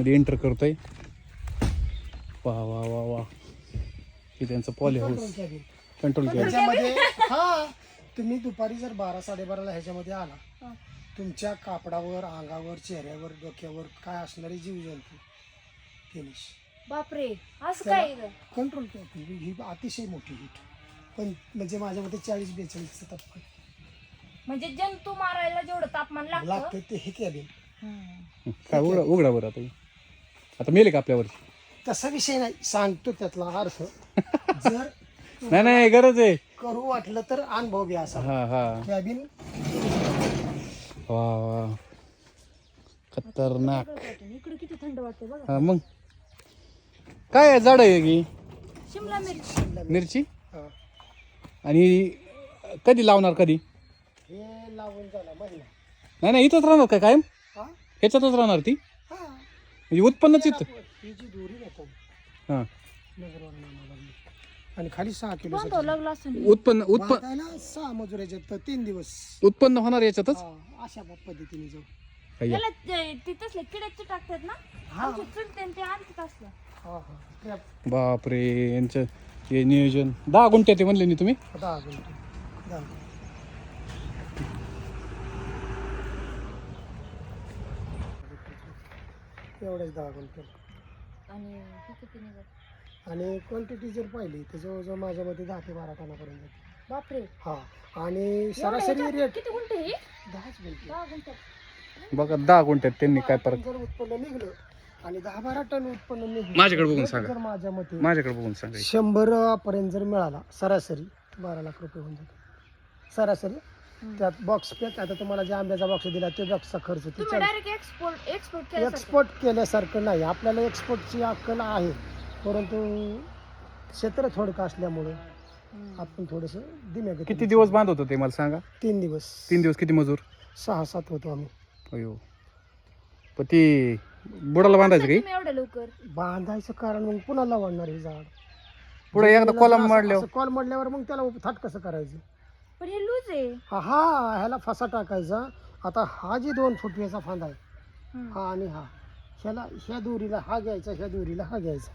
मध्ये एंटर करतोय. वा वा वा वा. हे त्यांचं पॉली हाऊस कंट्रोल केलं ह्याच्यामध्ये हा तुम्ही दुपारी जर बारा साडेबाराला ह्याच्यामध्ये आला तुमच्या कापडावर अंगावर चेहऱ्यावर डोक्यावर काय असणारे जीवजंतू? फिनिश बापरे असं काय? कंट्रोल करते ही अतिशय मोठी हिट पण म्हणजे माझ्या मते चाळीस बेचाळीसचं तापमान. म्हणजे जंतू मारायला जेवढं तापमान लागतं. लागतं ते हे हम्म. काय उघडा उघडा बरं आता. हे. आता मेले का आपल्यावरची तसा विषय नाही सांगतो त्यातला अर्थ. जर नाही नाही गरज आहे. करू वाटलं तर अनुभव घ्या असा. हा हा. कॅबिन वा वा. खतरनाक. इकडे किती थंड वाटते बघा. हा मग. काय झाड आहे की? शिमला मिरची. मिरची. हा. आणि कधी लावणार कधी? हे लावून झाला महिना. नाही नाही इथंच राहणार काय कायम? हा? ह्याच्यातच राहणार ती? म्हणजे उत्पन्नच इथं. ही जी दोरी हा. आणि खाली सहा किलो कोणतं उत्पन्न उत्पन्न सहा मजुराच्या तीन दिवस. उत्पन्न होणार याच्यातच? हा, अशा पद्धतीने जाऊ. अय्या. त्याला ते- ते तसले किड्याचे टाकतात ना? हा. आमचे चुलते आणि ते आणतात असलं हा हा. ट्रॅप बापरे यांचं हे नियोजन. दहा गुंठ्यात आहे म्हणले नी तुम्ही? दहा गुंठे. दहा एवढेच दहा गुंठे. आणि हे किती निघत आणि क्वांटिटी जर पाहिली तर जवळजवळ माझ्यामध्ये दहा ते बारा टनापर्यंत जाते बापरे. हा. आणि सरासरी रेट किती गुंठे ही? दहाच गुंठे. दहा गुंठे. बघा दहा गुंठ्यात त्यांनी काय परत जर उत्पन्न निघलं आणि दहा बारा टन उत्पन्न निघलं माझ्याकडे बघून तर सांगा. जर माझ्या मते माझ्याकडे बघून सांगायचं शंभर पर्यंत जर मिळाला सरासरी बारा लाख रुपये होऊन जातो सरासरी त्यात बॉक्स पॅक आता तुम्हाला जे आंब्याचा बॉक्स दिला ते बॉक्सचा खर्च डायरेक्ट एक्सपोर्ट एक्सपोर्ट केलं एक्सपोर्ट केल्यासारखं. नाही. आपल्याला एक्सपोर्टची अक्कल आहे. परंतु क्षेत्र थोडकं असल्यामुळे आपण थोडस दिम्या गतीने- किती दिवस बांध होतो ते मला सांगा? तीन दिवस. तीन दिवस किती मजूर? सहा सात होतो आम्ही. अयो. पण ती बुडाला बांधायचं काही एवढ्या लवकर? बांधायचं कारण मग पुन्हा लावणार हे झाड. पुढे एकदा कॉलम असं कॉल मारल्यावर मग त्याला थाट कसं करायचं? पण हे लूज आहे. हा हा ह्याला फसा टाकायचा. आता हा जी दोन फुटव्याचा फांदा आहे. हम्म. हा आणि हा. ह्याला ह्या दोरीला हा घ्यायचा ह्या दोरीला हा घ्यायचा.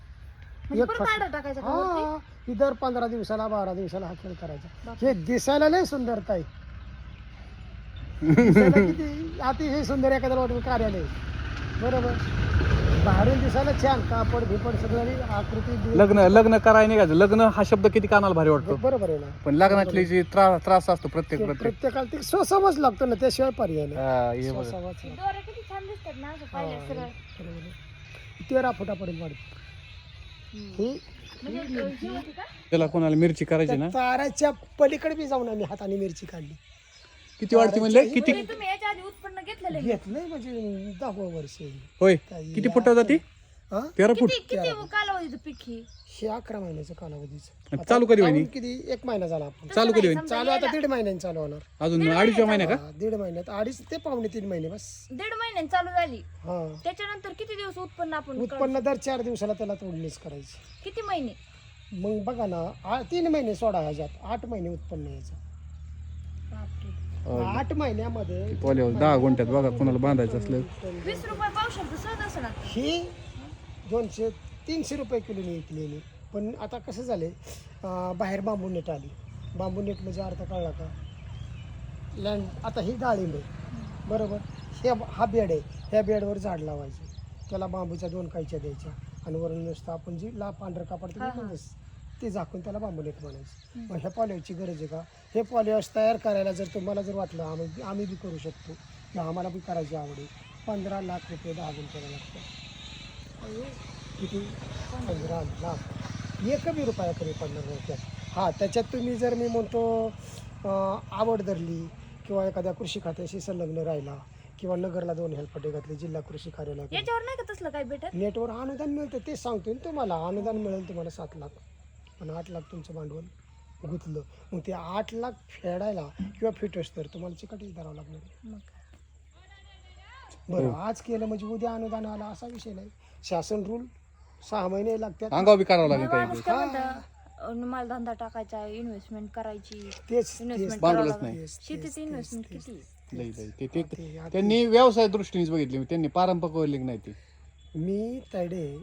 म्हणजे एक परत फस- आडा टाकायचा का वरती? हा ही दर पंधरा दिवसाला बारा दिवसाला हा खेळ करायचा. हे दिसायला लय सुंदरता आहे दिसायला किती अतिशय सुंदर एखाद्या वाटून कार्यालय. बरोबर. बाहेरून दिसायला छान कापड बिपड सगळं आकृती लग्न लग्न करायला निघायचं. लग्न हा शब्द किती कानाला भारी वाटतो. बरोबर आहे ना. पण लग्नातली जी त्रास त्रास असतो प्रत्येक ते प्रत्येक. प्रत्येकाला ते स्वसमज लागतो ना त्याशिवाय पर्याय नाही. हा, हे बघा. स्वसमज. लागतो. दोरे किती छान दिसतात ना असं पाहिलं सरळ. बरोबर आहे. तेरा फुटापर्यंत वाढते. ही म्हणजे अ, हे होती का? त्याला कोणाला मिरची करायची ना? त्या ताराच्या पलीकडे बी जाऊन आम्ही हाताने मिरची काढली. किती वाढते म्हणले? किती म्हणजे तुम्ही याच्या आधी उत्पन्न घेतलेलं आहे? घेतलंय म्हणजे दहावं वर्ष. होय. किती फुट जाती? हा? तेरा फूट. किती किती कालावधीचं पीक हे? हे अकरा महिन्याचं कालावधीचं. चालू कधी होईल किती? एक महिना झाला आपण. चालू कधी होईल चालू आता दीड महिन्याने चालू होणार. अजून अडीचच्या महिन्या का? हा, दीड महिन्यात. अडीच ते पावणे तीन महिने बस. दीड महिन्यात चालू झाली. हा. त्याच्यानंतर किती दिवस उत्पन्न आपण? उत्पन्न दर चार दिवसाला त्याला तोडणीच करायची. किती महिने? मग बघा ना आ- तीन महिने सोडा ह्याच्यात. आठ महिने उत्पन्न यायचं. आठ महिन्यामध्ये पॉलीवर दहा गुंठ्यात बघा कोणाला बांधायचं असलं. वीस रुपये पावशेर सहज असं ना ही दोनशे तीनशे रुपये किलोने विकलेली. पण आता कसं झाले बाहेर बांबू नेट आली. बांबू नेट म्हणजे अर्थ कळला का? लँड आता ही डाळिंब आहे. बरोबर? हे हा बेड आहे. ह्या बेडवर झाड लावायचे. त्याला बांबूच्या दोन कायच्या द्यायच्या. आणि वरून नुसतं आपण जी ला पांढरं कापड ते ते झाकून त्याला बांबू नेट म्हणायचं मग ह्या पॉलिओची गरज आहे का? हे पॉलिओस तयार करायला जर तुम्हाला जर वाटलं आम्ही आम्ही बी करू शकतो. किंवा आम्हाला बी करायची आवड आहे. पंधरा लाख रुपये दहा गुंठ्याला लागतात. किती? पंधरा लाख. एक बी रुपया कमी पडणार नाही हां त्याच्यात तुम्ही जर मी म्हणतो आवड धरली किंवा एखाद्या कृषी खात्याशी संलग्न राहिला किंवा नगरला दोन हेल्पटे घातले जिल्हा कृषी कार्यालय याच्यावर नाही का तसलं काय भेटत? नेटवर अनुदान मिळतं तेच सांगतोय ना तुम्हाला. अनुदान मिळेल तुम्हाला सात लाख. पण आठ लाख तुमचं भांडवल गुंतलं. मग ते आठ लाख फेडायला किंवा फिटस तर तुम्हाला चिकटच धरावं लागणार. बरं आज केलं म्हणजे उद्या अनुदान आला असा विषय नाही. शासन रूल सहा महिने लागतात. अंगावर बी करावं लागेल मला धंदा टाकायचा इन्व्हेस्टमेंट करायची. तेच इन्व्हेस्टमेंट भांडवलच नाही. शेतीत इन्व्हेस्टमेंट किती? लई लई. ते- त्यांनी व्यवसाय दृष्टीनेच बघितली. त्यांनी पारंपरिक नाही ते? मी तायडे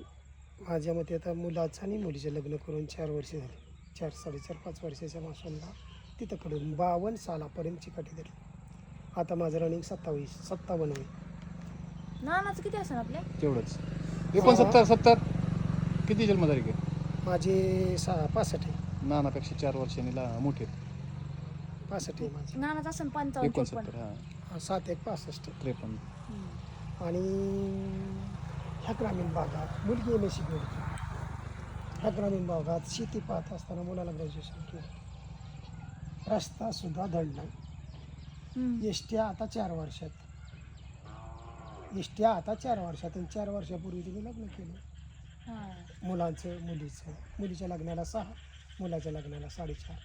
माझ्या मते आता मुलाचं आणि मुलीचं लग्न करून चार वर्ष झाले. चार साडेचार पाच वर्षाच्या माणसांना तिथं कडून बावन्न सालापर्यंत चिकाटी धरली. आता माझं रनिंग सत्तावीस सत्तावन्न होईल. नानाचं किती असं आपल्या? तेवढंच. एकोणसत्तर सत्तर. किती जन्मतारीख आहे? माझे सहा पासष्ट आहे. नानापेक्षा चार वर्षांनी ला मोठे आहेत. पासष्ट आहे माझे. नानाचं असं पंचावन्न एकोणसत्तर चोपन्न हा. सात एक पासष्ट. त्रेपन्न. आणि ह्या ग्रामीण भागात मुलगी एम एस सी होती ह्या ग्रामीण भागात शेती पाहत असताना मुलाला ग्रॅज्युएशन केलं. रस्ता सुद्धा धड नाही हम्म. एस टी आता चार वर्षात. एस टी आता चार वर्षात आणि चार वर्षापूर्वी तुम्ही लग्न केलं. मुलांचं मुलीचं. मुलीच्या लग्नाला सहा मुलाच्या लग्नाला साडेचार.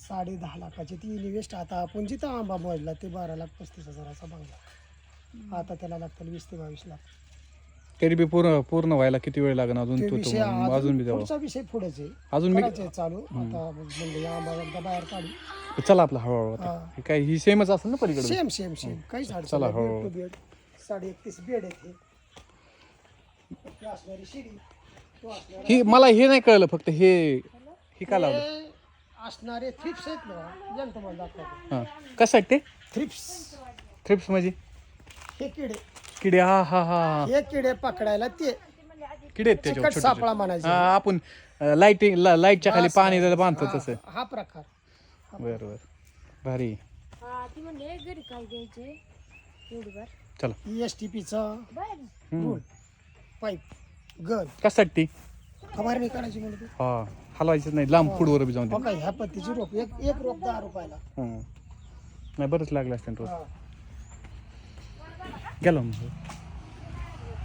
साडे दहा लाखाची ती इन्व्हेस्ट आता आपण जिथं आंबा मोजला ते बारा लाख पस्तीस हजाराचा बंगला. आता त्याला लागतील वीस ते बावीस लाख. तरी बी पूर्ण पूर्ण व्हायला किती वेळ लागणार अजून ते अजून बी जाऊ पुढचा विषय पुढेच आहे. अजून मी करायचं आहे चालू आता म्हणजे या एकदा बाहेर काढू. चला आपला हळूहळू आता. हा. हे काय ही सेमच असेल ना पलीकडे? Same same same. काहीच अडचण चला, नाही. हो. Bed to bed. साडे एकतीस बेड आहेत हे. ही असणारी शिडी तो असणारा ही मला हे नाही कळलं फक्त हे हे काय लावलं? हे असणारे थ्रिप्स आहेत ना जन तुम्हाला दाखवतो. हां. कसं आहे ते? थ्रिप्स थ्रिप्स म्हणजे? हे किडे. किडे हा हा हा. हा. हे किडे पकडायला ते किडे आहेत त्याच्यावर चिकट छोटे सापळा छोटे. म्हणायचे. हा, आपण लाईटिंग लाईटच्या खाली पाणी बस, बांधतो हा, तसं. हा प्रकार. बरं बरं भारी. हा ती म्हणले घरी काय द्यायचे एवढी बार. चला हम्म. Pipe gun. कशासाठी? फवारणी करायची म्हणजे हा हलवायचं नाही. लांब पुढवर बी जाऊन दे. हो ह्या पत्तीची रोप. एक एक रोप दहा रुपयाला. हं. नाही बरंच लागलं असतं रोज हा. গেলাম।